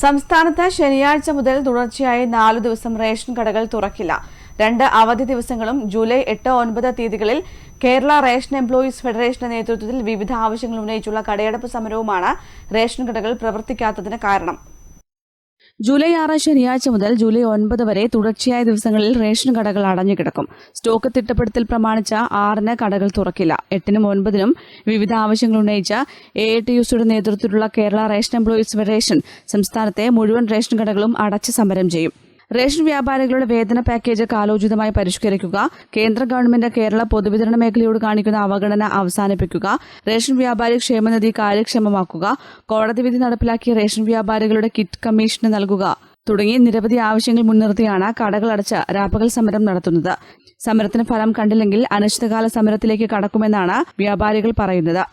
സംസ്ഥാനത്ത് ശനിയാഴ്ച മുതൽ തുടർച്ചയായി നാലു ദിവസം റേഷൻ കടകൾ തുറക്കില്ല. രണ്ട് അവധി ദിവസങ്ങളും ജൂലൈ എട്ട് ഒൻപത് തീയതികളിൽ കേരള റേഷൻ എംപ്ലോയീസ് ഫെഡറേഷന്റെ നേതൃത്വത്തിൽ വിവിധ ആവശ്യങ്ങൾ ഉന്നയിച്ചുള്ള കടയടപ്പ് സമരവുമാണ് റേഷൻ കടകൾ പ്രവർത്തിക്കാത്തതിന് കാരണം. ജൂലൈ ആറ് ശനിയാഴ്ച മുതൽ ജൂലൈ ഒൻപത് വരെ തുടർച്ചയായ ദിവസങ്ങളിൽ റേഷൻ കടകൾ അടഞ്ഞുകിടക്കും സ്റ്റോക്ക് തിട്ടപ്പെടുത്തൽ പ്രമാണിച്ച ആറിന് കടകൾ തുറക്കില്ല. എട്ടിനും ഒൻപതിനും വിവിധ ആവശ്യങ്ങൾ ഉന്നയിച്ച എ ടി യുസിയുടെ നേതൃത്വത്തിലുള്ള കേരള റേഷൻ എംപ്ലോയീസ് ഫെഡറേഷൻ സംസ്ഥാനത്തെ മുഴുവൻ റേഷൻ കടകളും അടച്ച് സമരം ചെയ്യും. റേഷൻ വ്യാപാരികളുടെ വേതന പാക്കേജ് കാലോചിതമായി പരിഷ്കരിക്കുക. കേന്ദ്ര ഗവൺമെന്റ് കേരള പൊതുവിതരണ മേഖലയോട് കാണിക്കുന്ന അവഗണന അവസാനിപ്പിക്കുക. റേഷൻ വ്യാപാരി ക്ഷേമനിധി കാര്യക്ഷമമാക്കുക. കോടതി വിധി നടപ്പിലാക്കിയ റേഷൻ വ്യാപാരികളുടെ കിറ്റ് കമ്മീഷന് നൽകുക തുടങ്ങി നിരവധി ആവശ്യങ്ങൾ മുൻനിർത്തിയാണ് കടകളടച്ച് രാപ്പകൽ സമരം നടത്തുന്നത്. സമരത്തിന് ഫലം കണ്ടില്ലെങ്കിൽ അനിശ്ചിതകാല സമരത്തിലേക്ക് കടക്കുമെന്നാണ് വ്യാപാരികൾ പറയുന്നത്.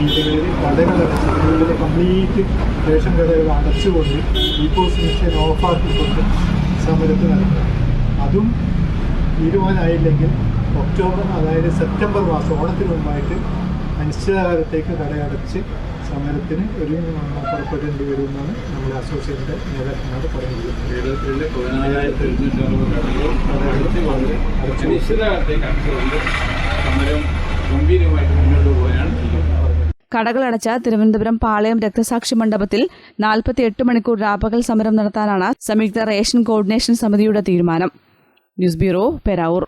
അടച്ച് കംപ്ലീറ്റ് റേഷൻ കടകൾ അടച്ചുകൊണ്ട് ഈ പോസ്റ്റ് മിഷൻ ഓഫാക്കിക്കൊണ്ട് സമരത്ത് നടക്കുക അതും തീരുമാനമായില്ലെങ്കിൽ ഒക്ടോബർ അതായത് സെപ്റ്റംബർ മാസം ഓണത്തിന് മുമ്പായിട്ട് അനിശ്ചിതകാലത്തേക്ക് കടയടച്ച് സമരത്തിന് ഒരു പുറപ്പെടേണ്ടി വരുമെന്നാണ് നമ്മുടെ അസോസിയേഷന്റെ നേതാക്കന്മാർ പറയുന്നത് അനിശ്ചിതകാലത്തേക്ക് സമരം ഗംഭീരമായിട്ട് മുന്നോട്ട് ചെയ്യുന്നത് കടകളടച്ച തിരുവനന്തപുരം പാളയം രക്തസാക്ഷി മണ്ഡപത്തിൽ നാൽപ്പത്തിയെട്ട് മണിക്കൂർ രാപ്പകൽ സമരം നടത്താനാണ് സംയുക്ത റേഷൻ കോർഡിനേഷൻ സമിതിയുടെ തീരുമാനം. News bureau Peravoor.